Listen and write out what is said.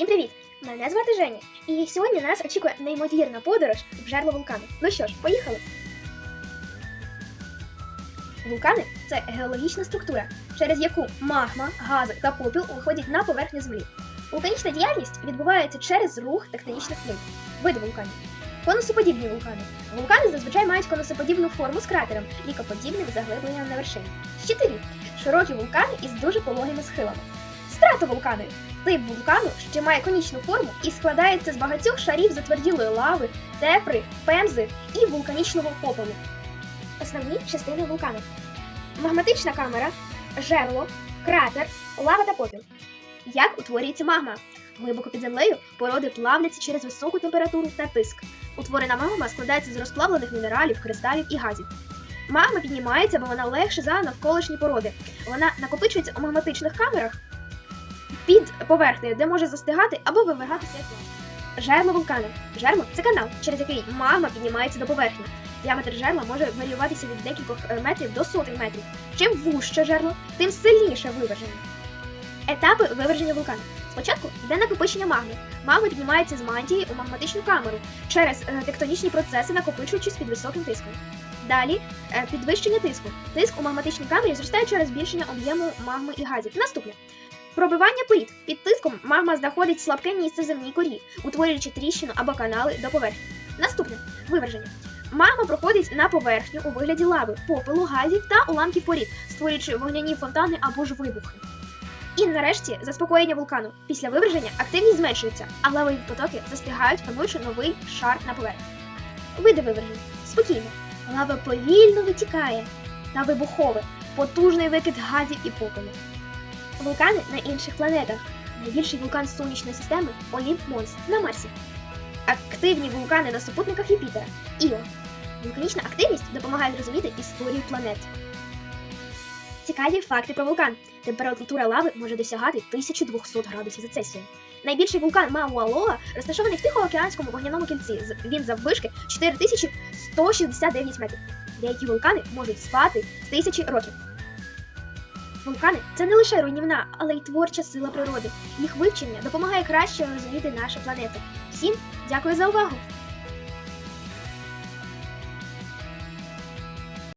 Всім привіт! Мене звати Женя, і сьогодні нас очікує неймовірна подорож в жерло вулкану. Ну що ж, поїхали! Вулкани це геологічна структура, через яку магма, гази та попіл виходять на поверхню землі. Вулканічна діяльність відбувається через рух тектонічних плит. Види вулканів. Конусоподібні вулкани. Вулкани зазвичай мають конусоподібну форму з кратером, лікоподібним заглибленням на вершині. Щитові широкі вулкани із дуже пологими схилами. Стратовулкани тип вулкану, що має конічну форму і складається з багатьох шарів затверділої лави, тепри, пемзи і вулканічного попелу. Основні частини вулкану: магматична камера, жерло, кратер, лава та попіл. Як утворюється магма? Глибоко під землею породи плавляться через високу температуру та тиск. Утворена магма складається з розплавлених мінералів, кристалів і газів. Магма піднімається, бо вона легше за навколишні породи. Вона накопичується у магматичних камерах під поверхнею, де може застигати або вивергатися як лава. Жерло вулкану. Жерло це канал, через який магма піднімається до поверхні. Діаметр жерла може варіюватися від декількох е, метрів до сотень метрів. Чим вужче жерло, тим сильніше виверження. Етапи виверження вулкану. Спочатку йде накопичення магми. Магма піднімається з мантії у магматичну камеру через е, тектонічні процеси, накопичуючись під високим тиском. Далі е, підвищення тиску. Тиск у магматичній камері зростає через збільшення об'єму магми і газів. Наступне Пробивання порід. Під тиском магма знаходить слабке місце земній корі, утворюючи тріщину або канали до поверхні. Наступне виверження. Магма проходить на поверхню у вигляді лави, попелу, газів та уламків порід, створюючи вогняні фонтани або ж вибухи. І нарешті заспокоєння вулкану. Після виверження активність зменшується, а лавові потоки застигають, формуючи новий шар на поверхні. Види виверження. Спокійно. Лава повільно витікає та вибухове, потужний викид газів і попелу. Вулкани на інших планетах. Найбільший вулкан сонячної системи Олімп Монс на Марсі. Активні вулкани на супутниках Юпітера. Іо. Вулканічна активність допомагає зрозуміти історію планет. Цікаві факти про вулкан. Температура лави може досягати 1200 градусів за Цельсієм. Найбільший вулкан Мауа-Лоа розташований в Тихоокеанському вогняному кільці. Він заввишки 4169 метрів. Деякі вулкани можуть спати тисячі років. Вулкани це не лише руйнівна, але й творча сила природи. Їх вивчення допомагає краще розуміти нашу планету. Всім дякую за увагу!